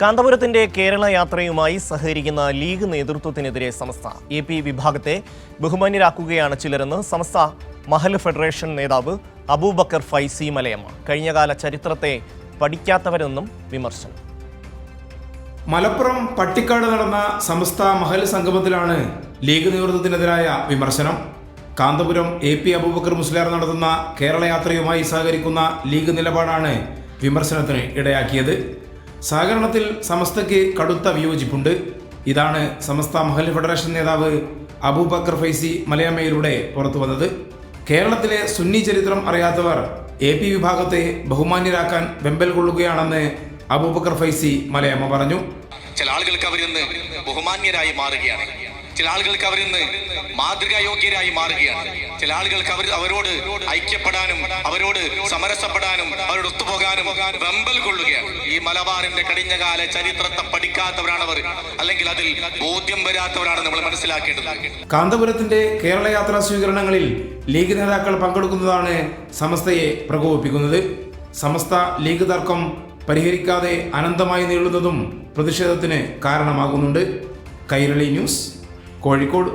കാന്തപുരത്തിന്റെ കേരള യാത്രയുമായി സഹകരിക്കുന്ന ലീഗ് നേതൃത്വത്തിനെതിരെ സമസ്ത എ പി വിഭാഗത്തെ ബഹുമാന്യരാക്കുകയാണ് ചിലരെന്ന് സമസ്ത മഹൽ ഫെഡറേഷൻ നേതാവ് അബൂബക്കർ ഫൈസി മലയമ്മ. കഴിഞ്ഞകാല ചരിത്രത്തെ പഠിക്കാത്തവരെന്നും വിമർശനം. മലപ്പുറം പട്ടിക്കാട് നടന്ന സമസ്ത മഹൽ സംഗമത്തിലാണ് ലീഗ് നേതൃത്വത്തിനെതിരായ വിമർശനം. കാന്തപുരം എ പി അബൂബക്കർ മുസ്ലിയാർ നടത്തുന്ന കേരള യാത്രയുമായി സഹകരിക്കുന്ന ലീഗ് നിലപാടാണ് വിമർശനത്തിന് ഇടയാക്കിയത്. സഹകരണത്തിൽ സമസ്തയ്ക്ക് കടുത്ത വിയോജിപ്പുണ്ട്. ഇതാണ് സമസ്ത മഹൽ ഫെഡറേഷൻ നേതാവ് അബൂബക്കർ ഫൈസി മലയമ്മയിലൂടെ പുറത്തു വന്നത് കേരളത്തിലെ സുന്നി ചരിത്രം അറിയാത്തവർ എ പി വിഭാഗത്തെ ബഹുമാന്യരാക്കാൻ വെമ്പൽ കൊള്ളുകയാണെന്ന് അബൂബക്കർ ഫൈസി മലയമ്മ പറഞ്ഞു. ചില ആളുകൾക്ക് അവരിന്ന് ബഹുമാന്യരായി മാറുകയാണ്. ചില ആളുകൾക്ക് അവരിന്ന് മാതൃകായോഗ്യരായി മാറുകയാണ്. ചില ആളുകൾക്ക് അവർ അവരോട് ഐക്യപ്പെടാനും അവരോട് സമരസപ്പെടാനും അവരോട് ഒത്തുപോകാനും വെമ്പൽ കൊള്ളുകയാണ്. ഈ മലബാറിന്റെ കഴിഞ്ഞകാല ചരിത്രത്തെ പഠിക്കാത്തവരാണ് അവർ അല്ലെങ്കിൽ അതിൽ ബോധ്യം വരാത്തവരാണ് നമ്മൾ മനസ്സിലാക്കേണ്ടത് കാന്തപുരത്തിന്റെ കേരള യാത്രാ സ്വീകരണങ്ങളിൽ ലീഗ് നേതാക്കൾ പങ്കെടുക്കുന്നതാണ് സമസ്തയെ പ്രകോപിപ്പിക്കുന്നത്. സമസ്ത ലീഗ് തർക്കം പരിഹരിക്കാതെ അനന്തമായി നീളുന്നതും പ്രതിഷേധത്തിന് കാരണമാകുന്നുണ്ട്. കൈരളി ന്യൂസ്. കോഴിക്കോട്